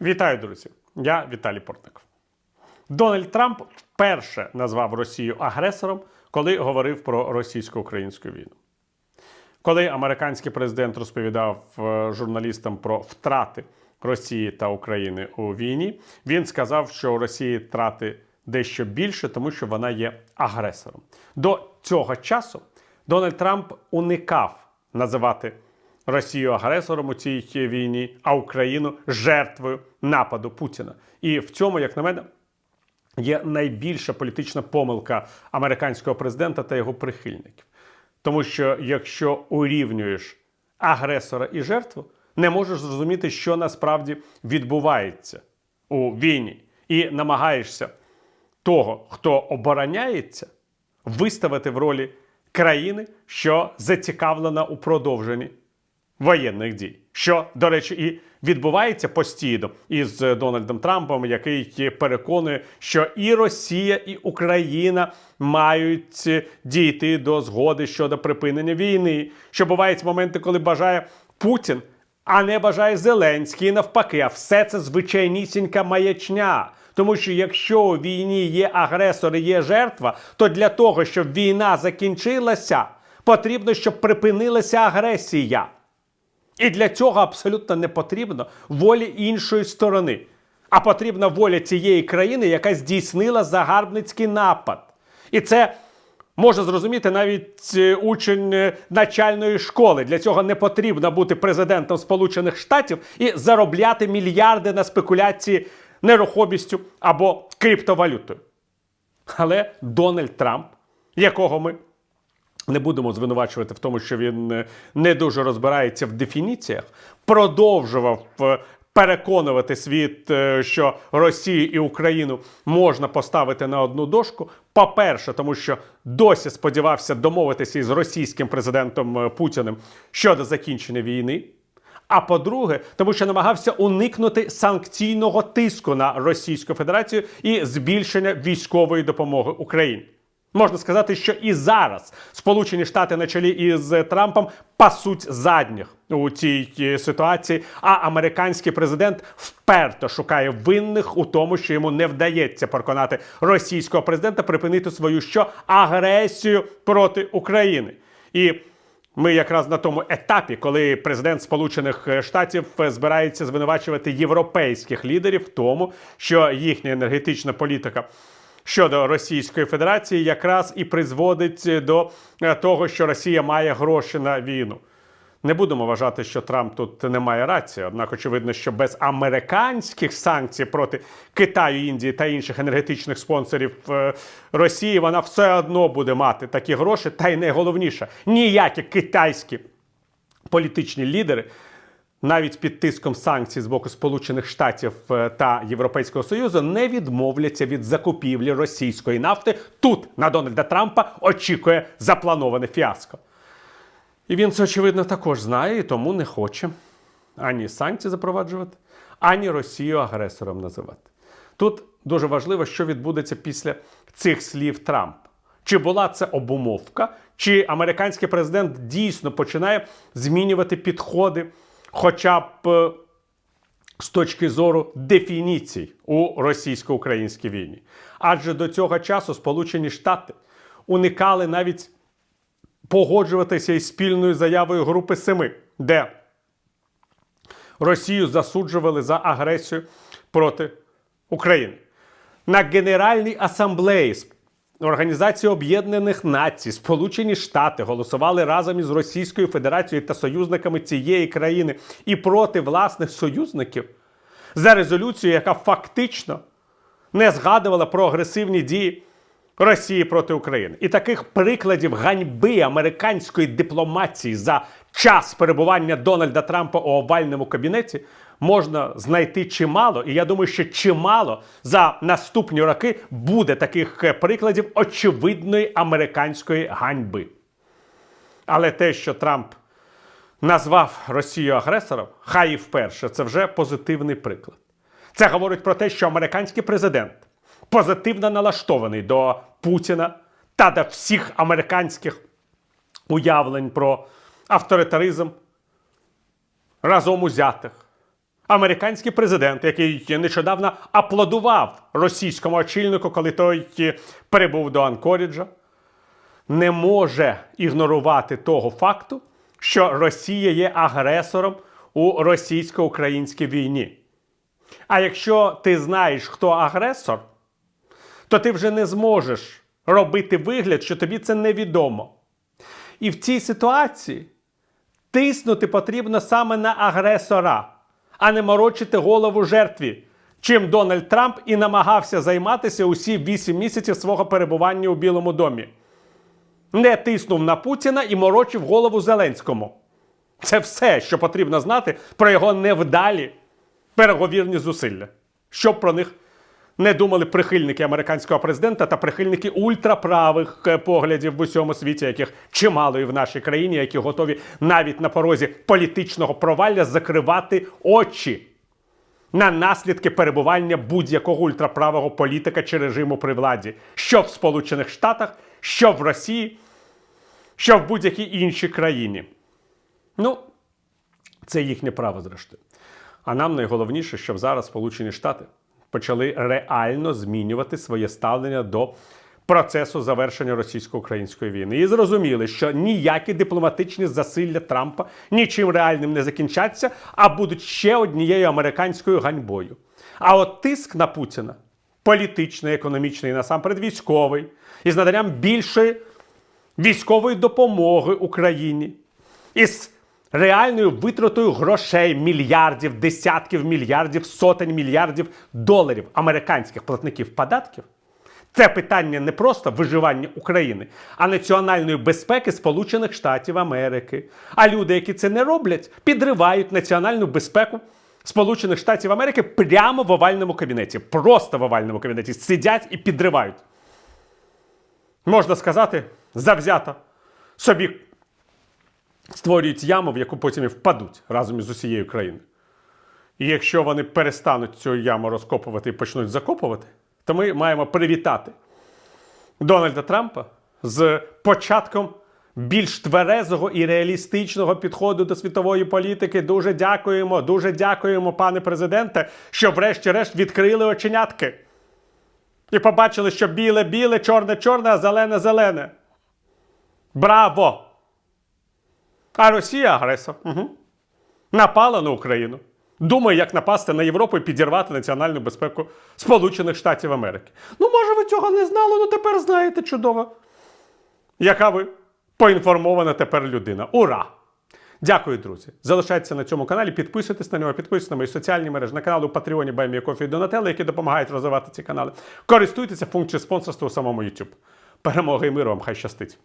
Вітаю, друзі! Я Віталій Портников. Дональд Трамп вперше назвав Росію агресором, коли говорив про російсько-українську війну. Коли американський президент розповідав е, журналістам про втрати Росії та України у війні, він сказав, що у Росії втрати дещо більше, тому що вона є агресором. До цього часу Дональд Трамп уникав називати Росію агресором у цій війні, а Україну жертвою нападу Путіна. І в цьому, як на мене, є найбільша політична помилка американського президента та його прихильників. Тому що якщо урівнюєш агресора і жертву, не можеш зрозуміти, що насправді відбувається у війні, і намагаєшся того, хто обороняється, виставити в ролі країни, що зацікавлена у продовженні воєнних дій. Що, до речі, і відбувається постійно із Дональдом Трампом, який переконує, що і Росія, і Україна мають дійти до згоди щодо припинення війни. Що бувають моменти, коли бажає Путін, а не бажає Зеленський, навпаки, а все це звичайнісінька маячня. Тому що якщо у війні є агресор і є жертва, то для того, щоб війна закінчилася, потрібно, щоб припинилася агресія. І для цього абсолютно не потрібно волі іншої сторони, а потрібна воля цієї країни, яка здійснила загарбницький напад. І це може зрозуміти навіть е, учень е, начальної школи. Для цього не потрібно бути президентом Сполучених Штатів і заробляти мільярди на спекуляції нерухомістю або криптовалютою. Але Дональд Трамп, якого ми не будемо звинувачувати в тому, що він е, не дуже розбирається в дефініціях, продовжував е, переконувати світ, е, що Росію і Україну можна поставити на одну дошку. По-перше, тому що досі сподівався домовитися із російським президентом Путіним щодо закінчення війни. А по-друге, тому що намагався уникнути санкційного тиску на Російську Федерацію і збільшення військової допомоги Україні. Можна сказати, що і зараз Сполучені Штати на чолі із Трампом пасуть задніх у цій е, ситуації. А американський президент вперто шукає винних у тому, що йому не вдається переконати російського президента припинити свою що агресію проти України. І ми якраз на тому етапі, коли президент Сполучених Штатів збирається звинувачувати європейських лідерів в тому, що їхня енергетична політика щодо Російської Федерації якраз і призводить до е, того, що Росія має гроші на війну. Не будемо вважати, що Трамп тут не має рації. Однак, очевидно, що без американських санкцій проти Китаю, Індії та інших енергетичних спонсорів е, Росії вона все одно буде мати такі гроші. Та й найголовніше, ніякі китайські політичні лідери. Навіть під тиском санкцій з боку Сполучених Штатів е, та Європейського Союзу не відмовляться від закупівлі російської нафти. Тут на Дональда Трампа очікує заплановане фіаско. І він це очевидно також знає і тому не хоче ані санкції запроваджувати, ані Росію агресором називати. Тут дуже важливо, що відбудеться після цих слів Трампа. Чи була це обумовка, чи американський президент дійсно починає змінювати підходи, хоча б е, з точки зору дефініцій у російсько-українській війні. Адже до цього часу Сполучені Штати уникали навіть погоджуватися із спільною заявою Групи Семи, де Росію засуджували за агресію проти України. На Генеральній асамблеї Організації Об'єднаних Націй, Сполучені Штати голосували разом із Російською Федерацією та союзниками цієї країни і проти власних союзників за резолюцію, яка фактично не згадувала про агресивні дії Росії проти України. І таких прикладів ганьби американської дипломатії за час перебування Дональда Трампа у овальному кабінеті можна знайти чимало. І я думаю, що чимало за наступні роки буде таких е, прикладів очевидної американської ганьби. Але те, що Трамп назвав Росію агресором, хай і вперше, це вже позитивний приклад. Це говорить про те, що американський президент позитивно налаштований до Путіна та до всіх американських уявлень про авторитаризм разом узятих. Американський президент, який нещодавно аплодував російському очільнику, коли той перебув до Анкоріджа, не може ігнорувати того факту, що Росія є агресором у російсько-українській війні. А якщо ти знаєш, хто агресор, то ти вже не зможеш робити вигляд, що тобі це невідомо. І в цій ситуації тиснути потрібно саме на агресора, а не морочити голову жертві, чим Дональд Трамп і намагався займатися усі 8 місяців свого перебування у Білому домі. Не тиснув на Путіна і морочив голову Зеленському. Це все, що потрібно знати про його невдалі переговірні зусилля. Щоб про них не думали прихильники американського президента та прихильники ультраправих е, поглядів в усьому світі, яких чимало і в нашій країні, які готові навіть на порозі політичного провалля закривати очі на наслідки перебування будь-якого ультраправого політика чи режиму при владі, що в Сполучених Штатах, що в Росії, що в будь-якій іншій країні. Ну, це їхнє право, зрештою. А нам найголовніше, щоб зараз Сполучені Штати почали реально змінювати своє ставлення до процесу завершення російсько-української війни. І зрозуміли, що ніякі дипломатичні засилля Трампа нічим реальним не закінчаться, а будуть ще однією американською ганьбою. А от тиск на Путіна політичний, економічний, насамперед військовий, із наданням більшої військової допомоги Україні із реальною витратою грошей, мільярдів, десятків мільярдів, сотень мільярдів доларів американських платників податків. Це питання не просто виживання України, а національної безпеки Сполучених Штатів Америки. А люди, які це не роблять, підривають національну безпеку Сполучених Штатів Америки прямо в овальному кабінеті. Просто в овальному кабінеті сидять і підривають. Можна сказати, завзято собі створюють яму, в яку потім і впадуть разом із усією країною. І якщо вони перестануть цю яму розкопувати і почнуть закопувати, то ми маємо привітати Дональда Трампа з початком більш тверезого і реалістичного підходу до світової політики. Дуже дякуємо, дуже дякуємо, пане президенте, що врешті-решт відкрили оченятки. І побачили, що біле-біле, чорне-чорне, а зелене-зелене. Браво! А Росія агресор. Угу. Напала на Україну. Думає, як напасти на Європу і підірвати національну безпеку Сполучених Штатів Америки. Ну, може, ви цього не знали, ну тепер знаєте чудово. Яка ви поінформована тепер людина. Ура! Дякую, друзі. Залишайтеся на цьому каналі, підписуйтесь на нього, підписуйтесь на мої соціальні мережі, на канал у Патреоні Баймі Кофі і Донателло, які допомагають розвивати ці канали. Користуйтеся функцією спонсорства у самому YouTube. Перемоги і миру вам хай щастить!